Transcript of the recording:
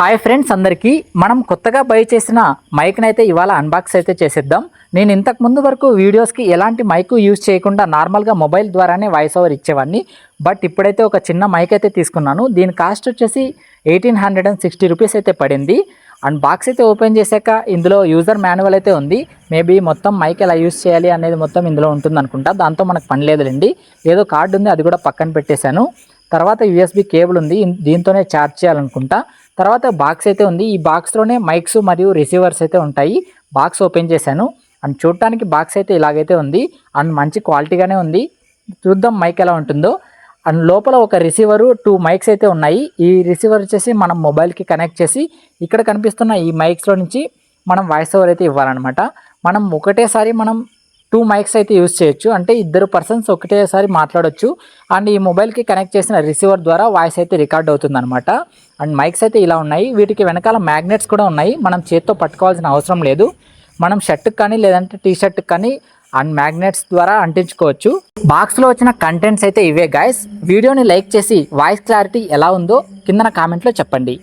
Hi friends అందరికీ. మనం కొత్తగా బై చేసిన మైక్ని అయితే ఇవాళ అన్బాక్స్ అయితే చేసేద్దాం. నేను ఇంతకు ముందు వరకు వీడియోస్కి ఎలాంటి మైక్ యూజ్ చేయకుండా నార్మల్గా మొబైల్ ద్వారానే వాయిస్ ఓవర్ ఇచ్చేవాడిని బట్ ఇప్పుడైతే ఒక చిన్న మైక్ అయితే తీసుకున్నాను. దీని కాస్ట్ వచ్చేసి eighteen hundred and sixty rupees అయితే పడింది. అండ్ బాక్స్ అయితే ఓపెన్ చేశాక ఇందులో యూజర్ మాన్యువల్ అయితే ఉంది. మేబీ మొత్తం మైక్ ఎలా యూజ్ చేయాలి అనేది మొత్తం ఇందులో ఉంటుంది అనుకుంటా దాంతో మనకు పని లేదులేండి. ఏదో కార్డు ఉంది అది కూడా పక్కన పెట్టేశాను. తర్వాత యూఎస్బి కేబుల్ ఉంది. దీంతోనే ఛార్జ్ చేయాలనుకుంటా. తర్వాత బాక్స్ అయితే ఉంది. ఈ బాక్స్లోనే మైక్స్ మరియు రిసీవర్స్ అయితే ఉంటాయి. బాక్స్ ఓపెన్ చేశాను. అండ్ చూడటానికి బాక్స్ అయితే ఇలాగైతే ఉంది. అండ్ మంచి క్వాలిటీగానే ఉంది. చూద్దాం మైక్ ఎలా ఉంటుందో. అండ్ లోపల ఒక రిసీవరు టూ మైక్స్ అయితే ఉన్నాయి. ఈ రిసీవర్ వచ్చేసి మనం మొబైల్కి కనెక్ట్ చేసి ఇక్కడ కనిపిస్తున్న ఈ మైక్స్లో నుంచి మనం వాయిస్ ఓవర్ అయితే ఇవ్వాలన్నమాట. మనం ఒకటేసారి మనం టూ మైక్స్ అయితే యూస్ చేయొచ్చు. అంటే ఇద్దరు పర్సన్స్ ఒకటేసారి మాట్లాడొచ్చు. అండ్ ఈ మొబైల్కి కనెక్ట్ చేసిన రిసీవర్ ద్వారా వాయిస్ అయితే రికార్డ్ అవుతుంది అనమాట అండ్ మైక్స్ అయితే ఇలా ఉన్నాయి. వీటికి వెనకాల మ్యాగ్నెట్స్ కూడా ఉన్నాయి. మనం చేత్తో పట్టుకోవాల్సిన అవసరం లేదు. మనం షర్ట్కి కానీ లేదంటే టీ షర్ట్కి కానీ అండ్ మ్యాగ్నెట్స్ ద్వారా అంటించుకోవచ్చు. బాక్స్లో వచ్చిన కంటెంట్స్ అయితే ఇవే గాయస్ వీడియోని లైక్ చేసి వాయిస్ క్లారిటీ ఎలా ఉందో కిందన కామెంట్లో చెప్పండి.